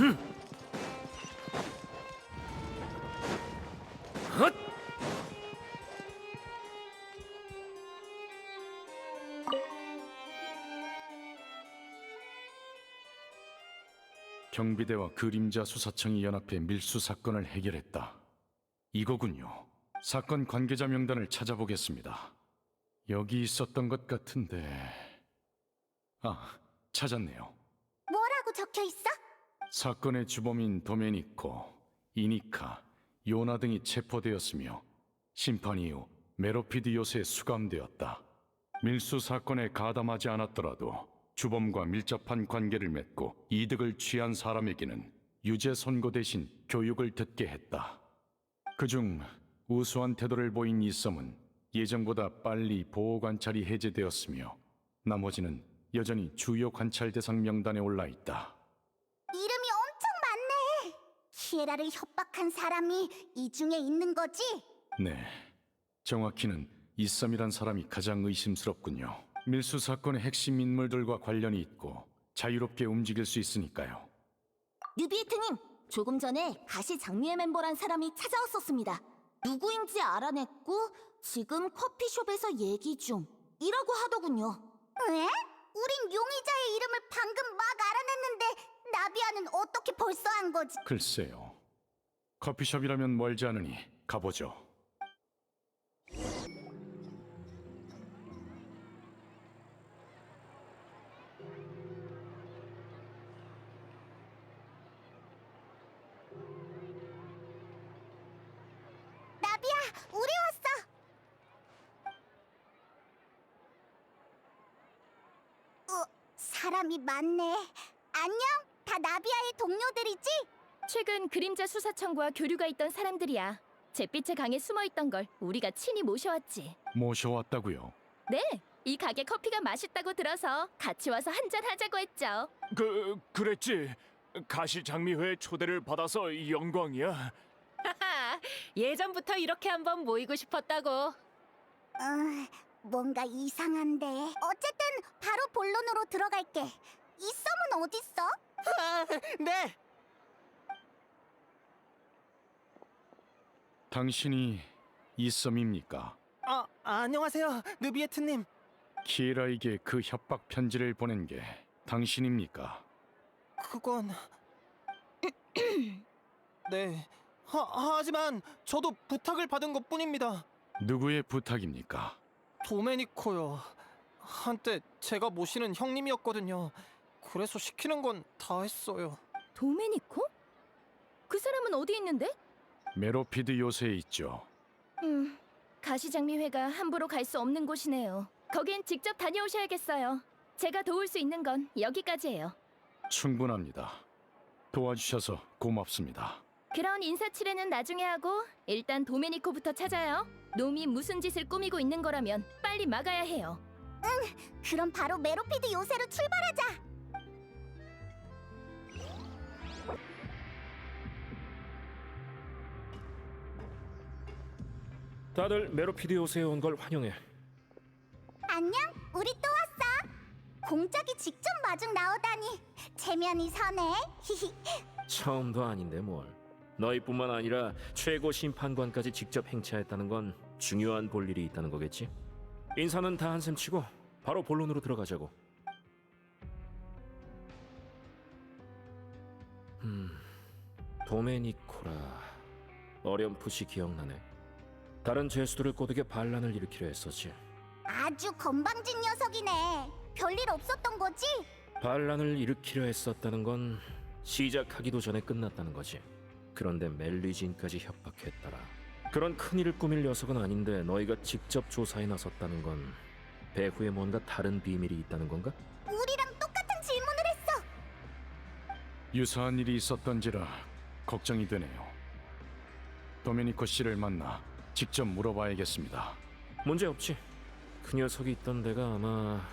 헛! 경비대와 그림자 수사청이 연합해 밀수 사건을 해결했다. 이거군요. 사건 관계자 명단을 찾아보겠습니다. 여기 있었던 것 같은데. 아, 찾았네요. 뭐라고 적혀 있어? 사건의 주범인 도메니코, 이니카, 요나 등이 체포되었으며 심판 이후 메로피드 요새에 수감되었다. 밀수 사건에 가담하지 않았더라도 주범과 밀접한 관계를 맺고 이득을 취한 사람에게는 유죄 선고 대신 교육을 듣게 했다. 그중 우수한 태도를 보인 이썸은 예정보다 빨리 보호 관찰이 해제되었으며 나머지는 여전히 주요 관찰 대상 명단에 올라 있다. 키에라를 협박한 사람이 이 중에 있는 거지? 네, 정확히는 이썸이란 사람이 가장 의심스럽군요. 밀수 사건의 핵심 인물들과 관련이 있고 자유롭게 움직일 수 있으니까요. 뉴비에트님, 조금 전에 가시 장미의 멤버란 사람이 찾아왔었습니다. 누구인지 알아냈고 지금 커피숍에서 얘기 중. 이라고 하더군요. 에? 우린 용의자의 이름을 방금 막 알아냈는데 나비아는 어떻게 벌써 한 거지? 글쎄요. 커피숍이라면 멀지 않으니 가보죠. 나비야, 우리 왔어. 어, 사람이 많네. 안녕, 다 나비아의 동료들이지? 최근 그림자 수사청과 교류가 있던 사람들이야. 잿빛의 강에 숨어 있던 걸 우리가 친히 모셔왔지. 모셔왔다고요. 네, 이 가게 커피가 맛있다고 들어서 같이 와서 한잔 하자고 했죠. 그 그랬지. 가시 장미회 초대를 받아서 영광이야. 하하, 예전부터 이렇게 한번 모이고 싶었다고. 어, 뭔가 이상한데. 어쨌든 바로 본론으로 들어갈게. 이 썸은 어딨어? 네, 당신이 이썸입니까? 아 안녕하세요, 느비에트님. 키에라에게 그 협박 편지를 보낸 게 당신입니까? 그건 네. 하, 하지만 저도 부탁을 받은 것뿐입니다. 누구의 부탁입니까? 도메니코요. 한때 제가 모시는 형님이었거든요. 그래서 시키는 건 다 했어요. 도메니코? 그 사람은 어디 있는데? 메로피드 요새에 있죠. 음, 가시장미회가 함부로 갈 수 없는 곳이네요. 거긴 직접 다녀오셔야겠어요. 제가 도울 수 있는 건 여기까지예요. 충분합니다. 도와주셔서 고맙습니다. 그런 인사치레는 나중에 하고 일단 도메니코부터 찾아요. 놈이 무슨 짓을 꾸미고 있는 거라면 빨리 막아야 해요. 그럼 바로 메로피드 요새로 출발하자. 다들 메로피드 요새에 온 걸 환영해. 안녕, 우리 또 왔어. 공작이 직접 마중 나오다니 체면이. 히히. 처음도 아닌데 뭘. 너희뿐만 아니라 최고 심판관까지 직접 행차했다는 건 중요한 볼일이 있다는 거겠지? 인사는 다 한셈 치고 바로 본론으로 들어가자고. 음, 도메니코라 어렴풋이 기억나네. 다른 죄수들을 꼬드겨 반란을 일으키려 했었지. 아주 건방진 녀석이네. 별일 없었던 거지? 반란을 일으키려 했었다는 건 시작하기도 전에 끝났다는 거지. 그런데 멜리진까지 협박했더라. 그런 큰일을 꾸밀 녀석은 아닌데 너희가 직접 조사에 나섰다는 건 배후에 뭔가 다른 비밀이 있다는 건가? 우리랑 똑같은 질문을 했어. 유사한 일이 있었던지라 걱정이 되네요. 도메니코 씨를 만나 직접 물어봐야겠습니다. 문제 없지. 그 녀석이 있던 데가 아마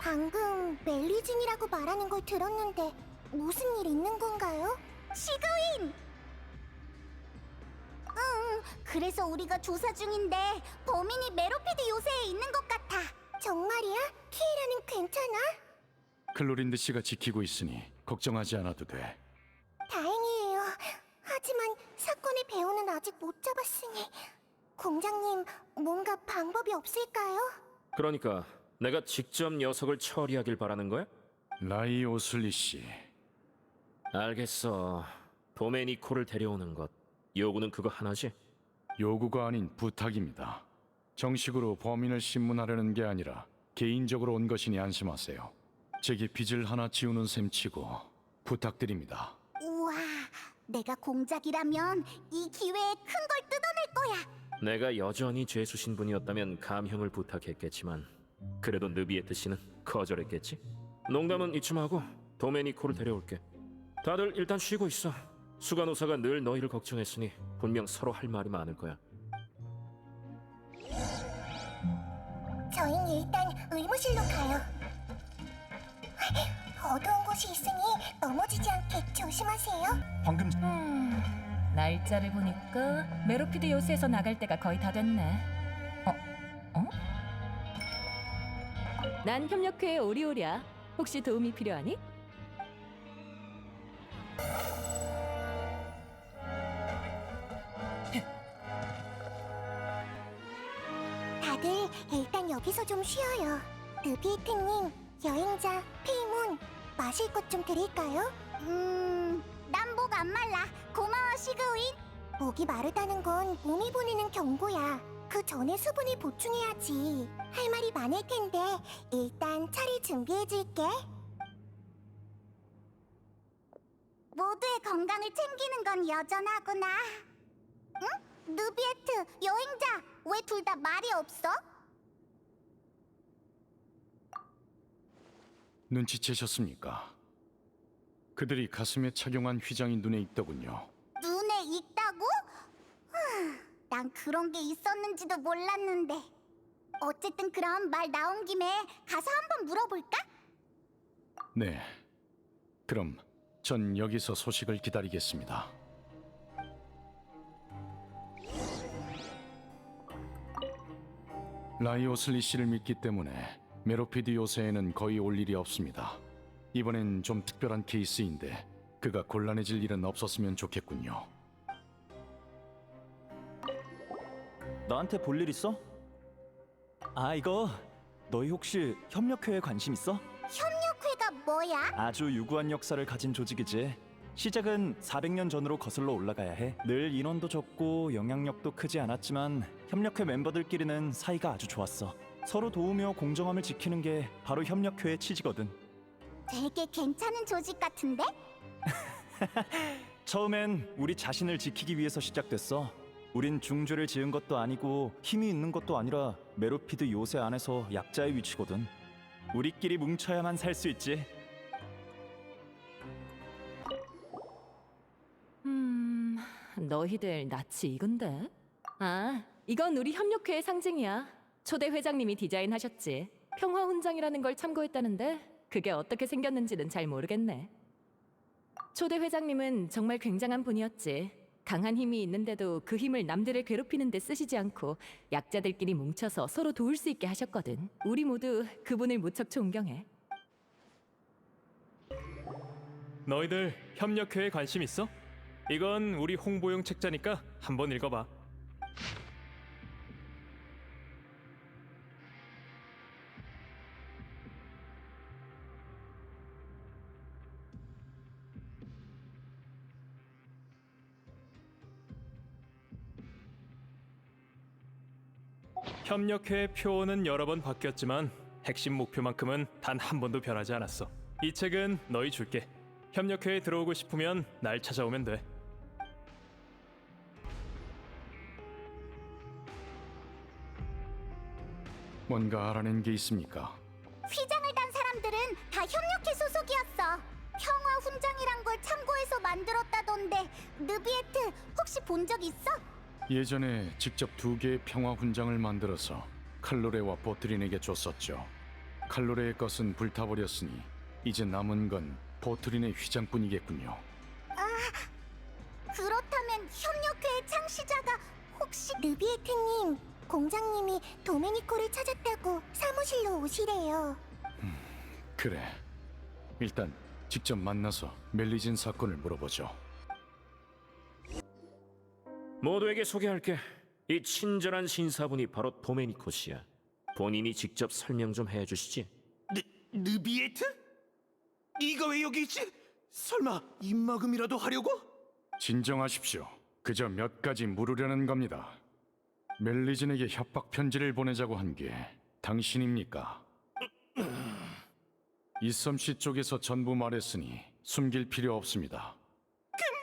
방금 멜리진이라고 말하는 걸 들었는데 무슨 일 있는 건가요? 시그윈! 응, 그래서 우리가 조사 중인데 범인이 메로피드 요새에 있는 것 같아. 정말이야? 키이라는 괜찮아? 클로린드 씨가 지키고 있으니 걱정하지 않아도 돼. 하지만 사건의 배우는 아직 못 잡았으니 공장님 뭔가 방법이 없을까요? 그러니까 내가 직접 녀석을 처리하길 바라는 거야? 라이 오슬리 씨, 알겠어. 도메니코를 데려오는 것. 요구는 그거 하나지? 요구가 아닌 부탁입니다. 정식으로 범인을 신문하려는 게 아니라 개인적으로 온 것이니 안심하세요. 제게 빚을 하나 지우는 셈치고 부탁드립니다. 우와, 내가 공작이라면 이 기회에 큰 걸 뜯어낼 거야. 내가 여전히 죄수 신 분이었다면 감형을 부탁했겠지만 그래도 느비에트 씨는 거절했겠지? 농담은 이쯤 하고 도메니코를 데려올게. 다들 일단 쉬고 있어. 수간호사가 늘 너희를 걱정했으니 분명 서로 할 말이 많을 거야. 저희는 일단 의무실로 가요. 어두운 곳이 있으니 넘어지지 않게 조심하세요. 방금 음, 날짜를 보니까 메로피드 요새에서 나갈 때가 거의 다 됐네. 어? 어? 난 협력회의 오리오리야. 혹시 도움이 필요하니? 다들 일단 여기서 좀 쉬어요. 느비에트님, 여행자, 페이몬, 마실 것 좀 드릴까요? 음, 안 말라. 고마워, 시그윈. 목이 마르다는 건 몸이 보내는 경고야. 그 전에 수분을 보충해야지. 할 말이 많을 텐데 일단 차를 준비해줄게. 모두의 건강을 챙기는 건 여전하구나. 응? 느비에트, 여행자, 왜 둘 다 말이 없어? 눈치채셨습니까? 그들이 가슴에 착용한 휘장이 눈에 익더군요. 눈에 익다고? 후, 난 그런 게 있었는지도 몰랐는데. 어쨌든 그럼 말 나온 김에 가서 한번 물어볼까? 네. 그럼 전 여기서 소식을 기다리겠습니다. 라이오슬리 씨를 믿기 때문에 메로피드 요새에는 거의 올 일이 없습니다. 이번엔 좀 특별한 케이스인데 그가 곤란해질 일은 없었으면 좋겠군요. 나한테 볼 일 있어? 아 이거 너희 혹시 협력회에 관심 있어? 협력회가 뭐야? 아주 유구한 역사를 가진 조직이지. 시작은 400년 전으로 거슬러 올라가야 해. 늘 인원도 적고 영향력도 크지 않았지만 협력회 멤버들끼리는 사이가 아주 좋았어. 서로 도우며 공정함을 지키는 게 바로 협력회의 취지거든. 되게 괜찮은 조직 같은데? 처음엔 우리 자신을 지키기 위해서 시작됐어. 우린 중죄를 지은 것도 아니고 힘이 있는 것도 아니라 메로피드 요새 안에서 약자의 위치거든. 우리끼리 뭉쳐야만 살 수 있지. 음, 너희들 낯이 익은데? 아, 이건 우리 협력회의 상징이야. 초대 회장님이 디자인하셨지. 평화 훈장이라는 걸 참고했다는데 그게 어떻게 생겼는지는 잘 모르겠네. 초대 회장님은 정말 굉장한 분이었지. 강한 힘이 있는데도 그 힘을 남들을 괴롭히는 데 쓰시지 않고 약자들끼리 뭉쳐서 서로 도울 수 있게 하셨거든. 우리 모두 그분을 무척 존경해. 너희들 협력회에 관심 있어? 이건 우리 홍보용 책자니까 한번 읽어봐. 협력회의 표어는 여러 번 바뀌었지만 핵심 목표만큼은 단 한 번도 변하지 않았어. 이 책은 너희 줄게. 협력회에 들어오고 싶으면 날 찾아오면 돼. 뭔가 알아낸 게 있습니까? 휘장을 단 사람들은 다 협력회 소속이었어. 평화 훈장이란 걸 참고해서 만들었다던데 느비에트 혹시 본 적 있어? 예전에 직접 두 개의 평화 훈장을 만들어서 칼로레와 보트린에게 줬었죠. 칼로레의 것은 불타버렸으니 이제 남은 건 보트린의 휘장뿐이겠군요. 그렇다면 협력회의 창시자가 혹시 느비에트님 공장님이 도메니코를 찾았다고 사무실로 오시래요. 그래. 일단 직접 만나서 멜리진 사건을 물어보죠. 모두에게 소개할게. 이 친절한 신사분이 바로 도메니코 씨야. 본인이 직접 설명 좀 해주시지. 느, 느비에트? 네가 왜 여기 있지? 설마 입막음이라도 하려고? 진정하십시오. 그저 몇 가지 물으려는 겁니다. 멜리진에게 협박 편지를 보내자고 한 게 당신입니까? 이섬 씨 쪽에서 전부 말했으니 숨길 필요 없습니다.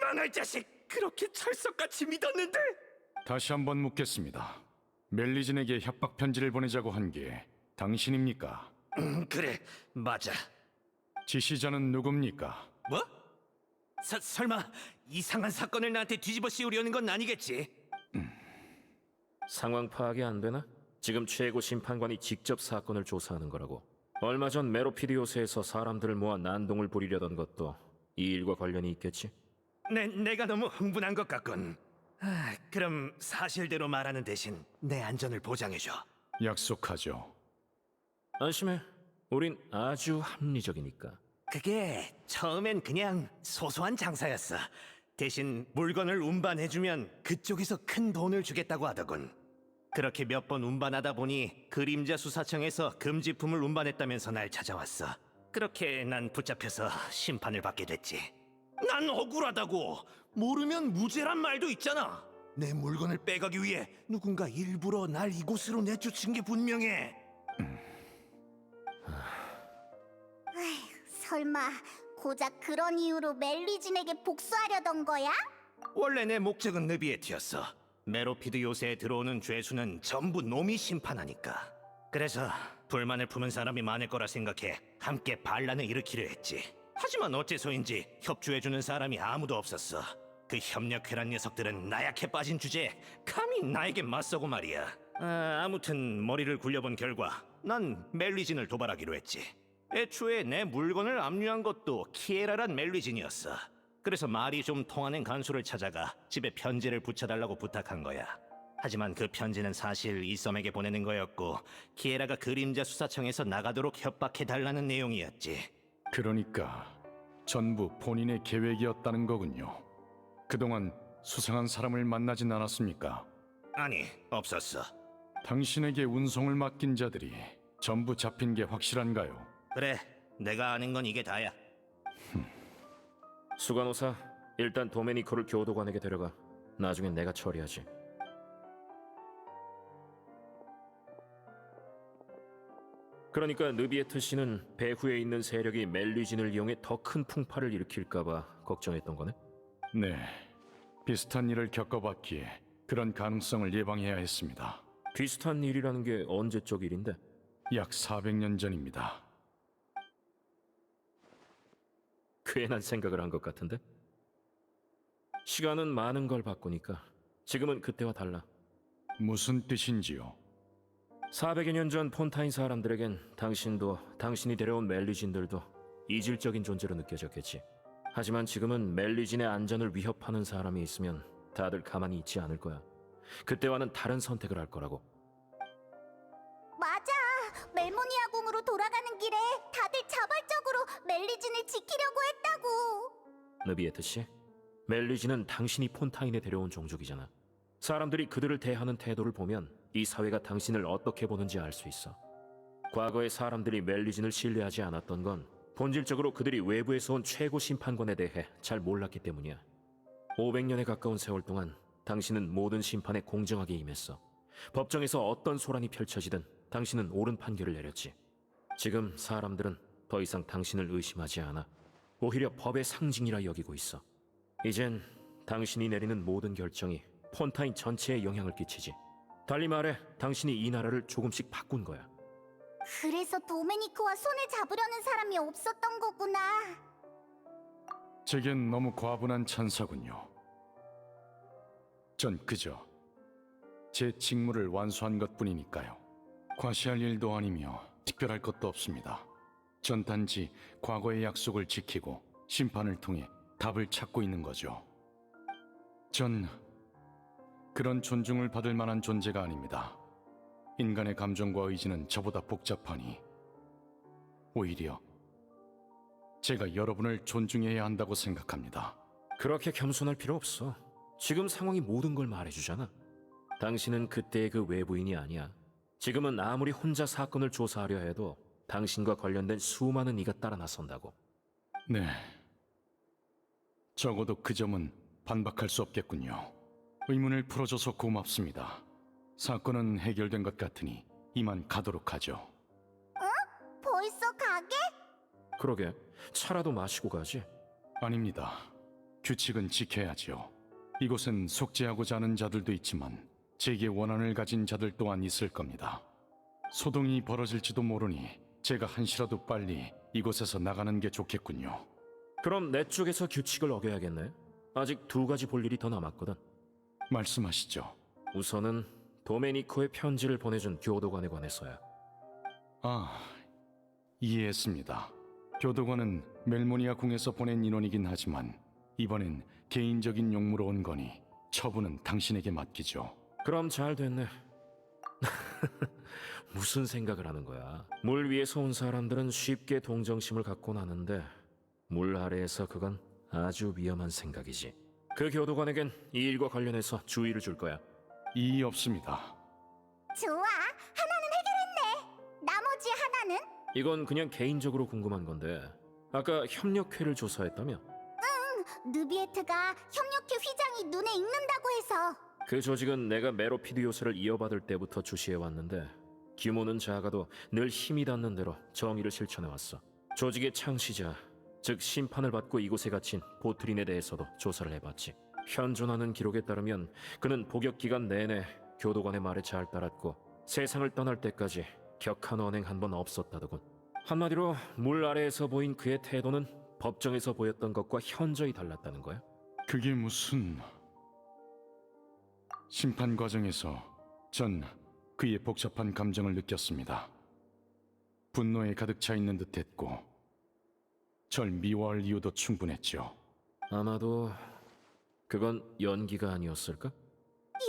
망할 자식 그렇게 찰석같이 믿었는데 다시 한번 묻겠습니다. 멜리진에게 협박 편지를 보내자고 한 게 당신입니까? 음, 그래 맞아 지시자는 누굽니까? 뭐? 서, 설마 이상한 사건을 나한테 뒤집어 씌우려는 건 아니겠지? 상황 파악이 안 되나? 지금 최고 심판관이 직접 사건을 조사하는 거라고. 얼마 전 메로피드 요새에서 사람들을 모아 난동을 부리려던 것도 이 일과 관련이 있겠지? 내, 내가 너무 흥분한 것 같군 아, 그럼 사실대로 말하는 대신 내 안전을 보장해줘 약속하죠. 안심해. 우린 아주 합리적이니까. 그게 처음엔 그냥 소소한 장사였어 대신 물건을 운반해주면 그쪽에서 큰 돈을 주겠다고 하더군 그렇게 몇 번 운반하다 보니 그림자 수사청에서 금지품을 운반했다면서 날 찾아왔어 그렇게 난 붙잡혀서 심판을 받게 됐지 난 억울하다고 모르면 무죄란 말도 있잖아 내 물건을 빼가기 위해 누군가 일부러 날 이곳으로 내쫓은 게 분명해 설마 고작 그런 이유로 멜리진에게 복수하려던 거야? 원래 내 목적은 느비에트였어. 메로피드 요새에 들어오는 죄수는 전부 놈이 심판하니까. 그래서 불만을 품은 사람이 많을 거라 생각해 함께 반란을 일으키려 했지. 하지만 어째서인지 협조해주는 사람이 아무도 없었어. 그 협력회란 녀석들은 나약해 빠진 주제에 감히 나에게 맞서고 말이야. 아, 아무튼 머리를 굴려본 결과 난 멜리진을 도발하기로 했지. 애초에 내 물건을 압류한 것도 키에라란 멜리진이었어. 그래서 말이 좀 통하는 간수를 찾아가 집에 편지를 붙여달라고 부탁한 거야. 하지만 그 편지는 사실 이썸에게 보내는 거였고 키에라가 그림자 수사청에서 나가도록 협박해달라는 내용이었지. 그러니까 전부 본인의 계획이었다는 거군요. 그동안 수상한 사람을 만나진 않았습니까? 아니, 없었어. 당신에게 운송을 맡긴 자들이 전부 잡힌 게 확실한가요? 그래, 내가 아는 건 이게 다야. 수간호사, 일단 도메니코를 교도관에게 데려가. 나중엔 내가 처리하지. 그러니까 느비에트 씨는 배후에 있는 세력이 멜리진을 이용해 더 큰 풍파를 일으킬까봐 걱정했던 거네? 네, 비슷한 일을 겪어봤기에 그런 가능성을 예방해야 했습니다. 비슷한 일이라는 게 언제적 일인데? 약 400년 전입니다. 괜한 생각을 한 것 같은데? 시간은 많은 걸 바꾸니까 지금은 그때와 달라. 무슨 뜻인지요? 400여 년 전 폰타인 사람들에겐 당신도 당신이 데려온 멜리진들도 이질적인 존재로 느껴졌겠지. 하지만 지금은 멜리진의 안전을 위협하는 사람이 있으면 다들 가만히 있지 않을 거야. 그때와는 다른 선택을 할 거라고. 맞아. 멜모니아 궁으로 돌아가는 길에 다들 자발적으로 멜리진을 지키려고 했다고. 느비에트 씨, 멜리진은 당신이 폰타인에 데려온 종족이잖아. 사람들이 그들을 대하는 태도를 보면 이 사회가 당신을 어떻게 보는지 알 수 있어. 과거에 사람들이 멜리진을 신뢰하지 않았던 건 본질적으로 그들이 외부에서 온 최고 심판관에 대해 잘 몰랐기 때문이야. 500년에 가까운 세월 동안 당신은 모든 심판에 공정하게 임했어. 법정에서 어떤 소란이 펼쳐지든 당신은 옳은 판결을 내렸지. 지금 사람들은 더 이상 당신을 의심하지 않아. 오히려 법의 상징이라 여기고 있어. 이젠 당신이 내리는 모든 결정이 폰타인 전체에 영향을 끼치지. 달리 말해, 당신이 이 나라를 조금씩 바꾼 거야. 그래서 도메니코와 손을 잡으려는 사람이 없었던 거구나. 제겐 너무 과분한 찬사군요. 전 그저 제 직무를 완수한 것뿐이니까요. 과시할 일도 아니며 특별할 것도 없습니다. 전 단지 과거의 약속을 지키고 심판을 통해 답을 찾고 있는 거죠. 전 그런 존중을 받을 만한 존재가 아닙니다. 인간의 감정과 의지는 저보다 복잡하니 오히려 제가 여러분을 존중해야 한다고 생각합니다. 그렇게 겸손할 필요 없어. 지금 상황이 모든 걸 말해주잖아. 당신은 그때의 그 외부인이 아니야. 지금은 아무리 혼자 사건을 조사하려 해도 당신과 관련된 수많은 이가 따라 나선다고. 네. 적어도 그 점은 반박할 수 없겠군요. 의문을 풀어줘서 고맙습니다. 사건은 해결된 것 같으니 이만 가도록 하죠. 벌써 가게? 그러게 차라도 마시고 가지. 아닙니다. 규칙은 지켜야지요. 이곳은 속죄하고자 하는 자들도 있지만 제게 원한을 가진 자들 또한 있을 겁니다. 소동이 벌어질지도 모르니 제가 한시라도 빨리 이곳에서 나가는 게 좋겠군요. 그럼 내 쪽에서 규칙을 어겨야겠네. 아직 두 가지 볼 일이 더 남았거든. 말씀하시죠. 우선은 도메니코의 편지를 보내준 교도관에 관해서야. 아, 이해했습니다. 교도관은 멜모니아 궁에서 보낸 인원이긴 하지만 이번엔 개인적인 용무로 온 거니 처분은 당신에게 맡기죠. 그럼 잘 됐네. 무슨 생각을 하는 거야? 물 위에서 온 사람들은 쉽게 동정심을 갖곤 하는데 물 아래에서 그건 아주 위험한 생각이지. 그 교도관에겐 이 일과 관련해서 주의를 줄 거야. 이의 없습니다. 좋아, 하나는 해결했네. 나머지 하나는? 이건 그냥 개인적으로 궁금한 건데 아까 협력회를 조사했다며? 느비에트가 협력회 휘장이 눈에 익는다고 해서. 그 조직은 내가 메로피드 요새를 이어받을 때부터 주시해 왔는데 규모는 작아도 늘 힘이 닿는 대로 정의를 실천해 왔어. 조직의 창시자, 즉 심판을 받고 이곳에 갇힌 보트린에 대해서도 조사를 해봤지. 현존하는 기록에 따르면 그는 복역 기간 내내 교도관의 말에 잘 따랐고 세상을 떠날 때까지 격한 언행 한 번 없었다더군. 한마디로 물 아래에서 보인 그의 태도는 법정에서 보였던 것과 현저히 달랐다는 거야. 그게 무슨... 심판 과정에서 전 그의 복잡한 감정을 느꼈습니다. 분노에 가득 차 있는 듯했고 절 미워할 이유도 충분했죠. 아마도 그건 연기가 아니었을까?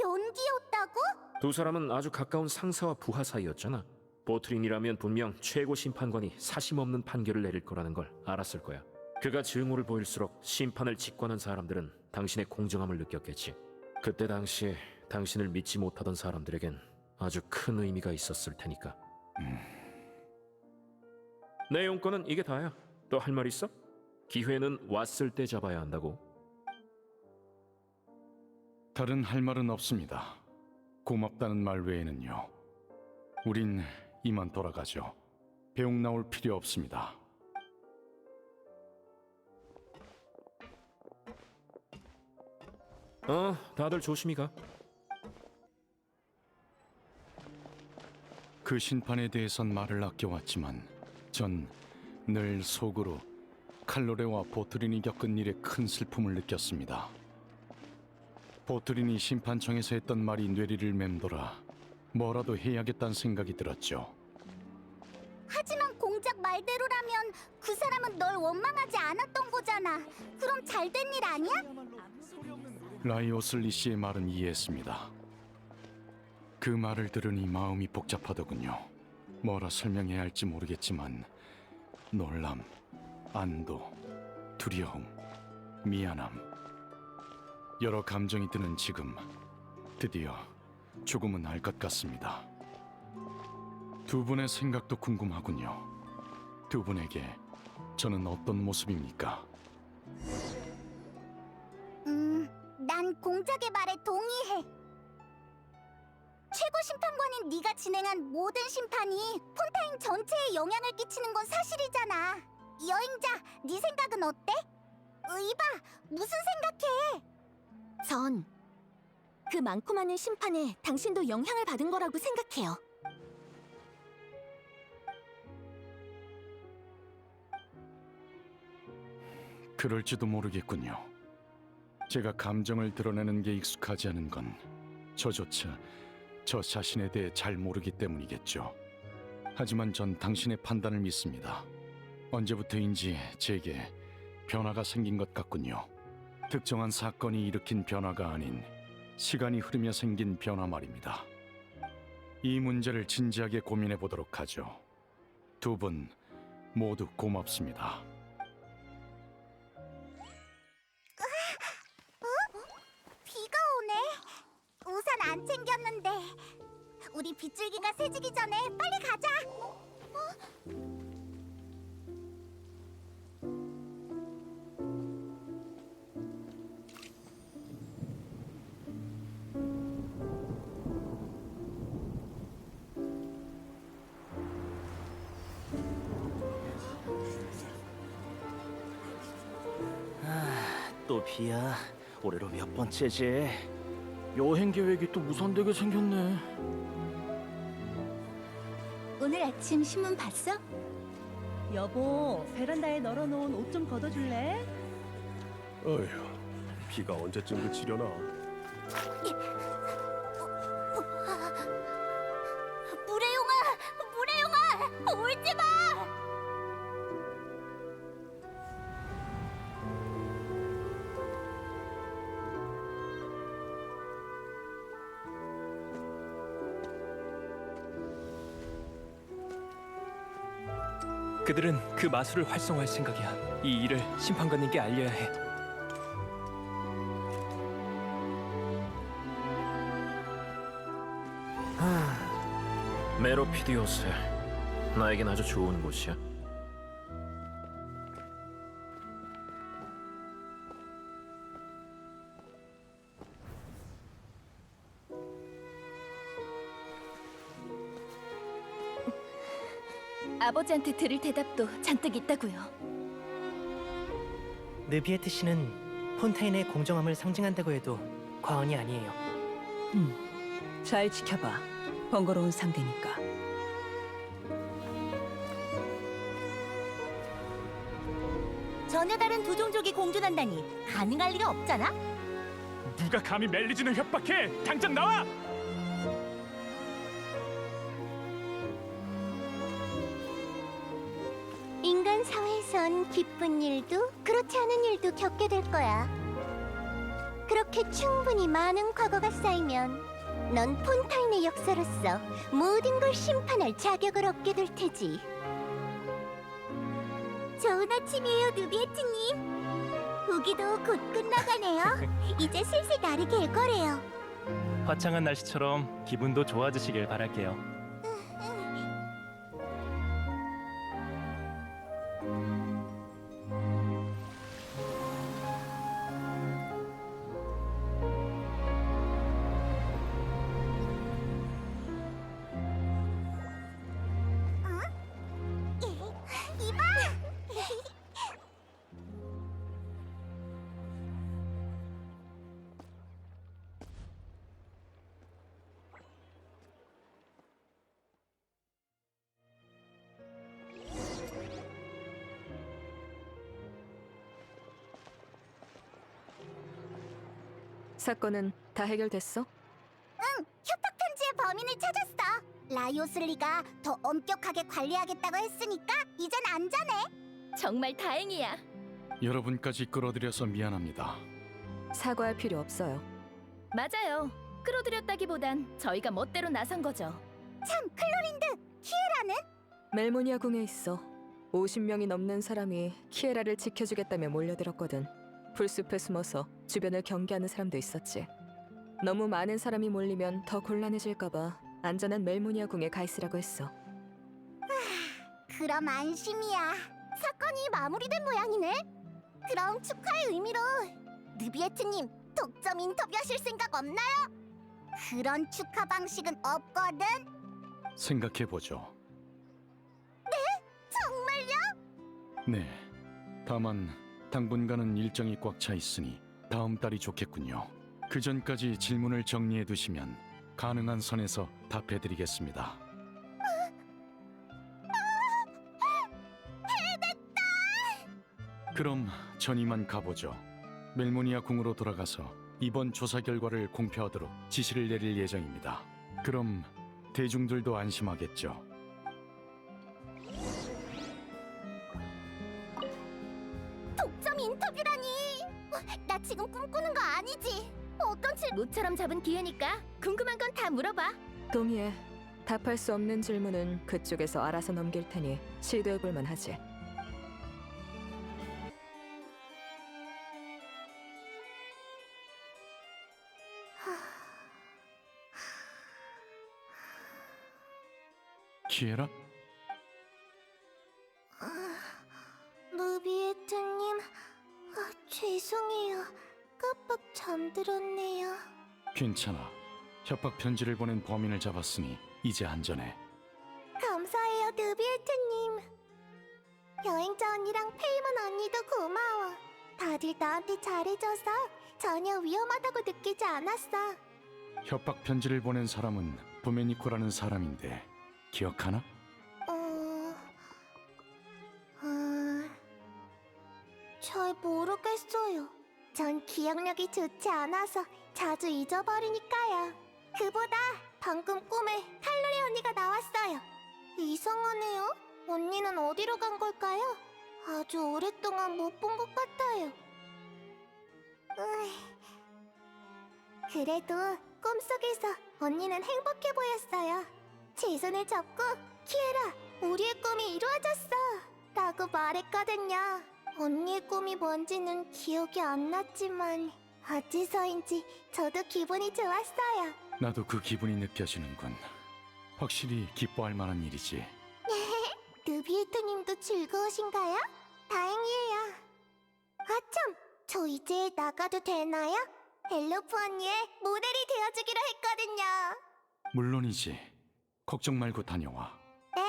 연기였다고? 두 사람은 아주 가까운 상사와 부하 사이였잖아. 보트린이라면 분명 최고 심판관이 사심 없는 판결을 내릴 거라는 걸 알았을 거야. 그가 증오를 보일수록 심판을 직관한 사람들은 당신의 공정함을 느꼈겠지. 그때 당시 당신을 믿지 못하던 사람들에겐 아주 큰 의미가 있었을 테니까. 내 용건은 이게 다야. 또할말 있어? 기회는 왔을 때 잡아야 한다고. 다른 할 말은 없습니다. 고맙다는 말 외에는요. 우린 이만 돌아가죠. 배웅 나올 필요 없습니다. 어, 다들 조심히 가. 그 심판에 대해선 말을 아껴왔지만 전 늘 속으로 칼로레와 보트린이 겪은 일에 큰 슬픔을 느꼈습니다. 보트린이 심판청에서 했던 말이 뇌리를 맴돌아 뭐라도 해야겠다는 생각이 들었죠. 하지만 공작 말대로라면 그 사람은 널 원망하지 않았던 거잖아. 그럼 잘 된 일 아니야? 라이오슬리 씨의 말은 이해했습니다. 그 말을 들으니 마음이 복잡하더군요. 뭐라 설명해야 할지 모르겠지만 놀람, 안도, 두려움, 미안함 여러 감정이 드는 지금 드디어 조금은 알 것 같습니다. 두 분의 생각도 궁금하군요. 두 분에게 저는 어떤 모습입니까? 음, 난 공작의 말에 동의해. 최고 심판관인 네가 진행한 모든 심판이 폰타인 전체에 영향을 끼치는 건 사실이잖아. 여행자, 네 생각은 어때? 의바, 무슨 생각해? 전 그 많고 많은 심판에 당신도 영향을 받은 거라고 생각해요. 그럴지도 모르겠군요. 제가 감정을 드러내는 게 익숙하지 않은 건 저조차 저 자신에 대해 잘 모르기 때문이겠죠. 하지만 전 당신의 판단을 믿습니다. 언제부터인지 제게 변화가 생긴 것 같군요. 특정한 사건이 일으킨 변화가 아닌 시간이 흐르며 생긴 변화 말입니다. 이 문제를 진지하게 고민해 보도록 하죠. 두 분 모두 고맙습니다. 비가 우 리 빗줄기가 새지기 전에 빨리 가자. 또 비야. 올해로 몇 번째지? 여행 계획이 또 무산되게 생겼네. 아침 신문 봤어? 여보, 베란다에 널어놓은 옷 좀 걷어줄래? 어휴, 비가 언제쯤 그치려나? 그들은 그 마술을 활성화할 생각이야. 이 일을 심판관님께 알려야 해. 메로피드 요새 나에겐 아주 좋은 곳이야. 아버지한테 들을 대답도 잔뜩 있다고요. 느비에트 씨는 폰타인의 공정함을 상징한다고 해도 과언이 아니에요. 잘 지켜봐. 번거로운 상대니까. 전혀 다른 두 종족이 공존한다니 가능할 리가 없잖아. 누가 감히 멜리진을 협박해? 당장 나와! 기쁜 일도 그렇지 않은 일도 겪게 될 거야. 그렇게 충분히 많은 과거가 쌓이면 넌 폰타인의 역사로서 모든 걸 심판할 자격을 얻게 될 테지. 좋은 아침이에요, 누비에트님. 우기도 곧 끝나가네요. 이제 슬슬 날이 갤 거래요. 화창한 날씨처럼 기분도 좋아지시길 바랄게요. 사건은 다 해결됐어? 협박 편지의 범인을 찾았어. 라이오슬리가 더 엄격하게 관리하겠다고 했으니까 이젠 안전해. 정말 다행이야. 여러분까지 끌어들여서 미안합니다. 사과할 필요 없어요. 맞아요. 끌어들였다기보단 저희가 멋대로 나선 거죠. 참, 클로린드, 키에라는? 멜모니아 궁에 있어. 50명이 넘는 사람이 키에라를 지켜주겠다며 몰려들었거든. 풀숲에 숨어서 주변을 경계하는 사람도 있었지. 너무 많은 사람이 몰리면 더 곤란해질까봐 안전한 멜모니아 궁에 가 있으라고 했어. 그럼 안심이야. 사건이 마무리된 모양이네. 그럼 축하의 의미로 느비에트님 독점 인터뷰하실 생각 없나요? 그런 축하 방식은 없거든. 생각해보죠. 정말요? 네. 다만 당분간은 일정이 꽉 차 있으니 다음 달이 좋겠군요. 그 전까지 질문을 정리해 두시면 가능한 선에서 답해 드리겠습니다. 그럼 전 이만 가보죠. 멜모니아 궁으로 돌아가서 이번 조사 결과를 공표하도록 지시를 내릴 예정입니다. 그럼 대중들도 안심하겠죠. 모처럼 잡은 기회니까 궁금한 건 다 물어봐. 동의해. 답할 수 없는 질문은 그쪽에서 알아서 넘길 테니 시도해볼 만하지. 키에라? 잠들었네요. 괜찮아. 협박 편지를 보낸 범인을 잡았으니 이제 안전해. 감사해요, 누비에트님. 여행자 언니랑 페이먼 언니도 고마워. 다들 나한테 잘해줘서 전혀 위험하다고 느끼지 않았어. 협박 편지를 보낸 사람은 도메니코라는 사람인데 기억하나? 어... 어... 잘 모르겠어요. 전 기억력이 좋지 않아서 자주 잊어버리니까요. 그보다 방금 꿈에 칼로리 언니가 나왔어요. 이상하네요. 언니는 어디로 간 걸까요? 아주 오랫동안 못 본 것 같아요. 으이... 그래도 꿈속에서 언니는 행복해 보였어요. 제 손을 잡고 키에라, 우리의 꿈이 이루어졌어! 라고 말했거든요. 언니 의 꿈이 뭔지는 기억이 안 났지만 어째서인지 저도 기분이 좋았어요. 나도 그 기분이 느껴지는군. 확실히 기뻐할 만한 일이지. 느비에트님도 즐거우신가요? 다행이에요. 아참, 저 이제 나가도 되나요? 엘로프 언니의 모델이 되어주기로 했거든요. 물론이지. 걱정 말고 다녀와. 네,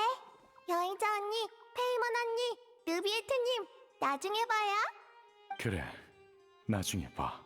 여행자 언니, 페이먼 언니, 느비에트님, 나중에 봐요. 그래. 나중에 봐.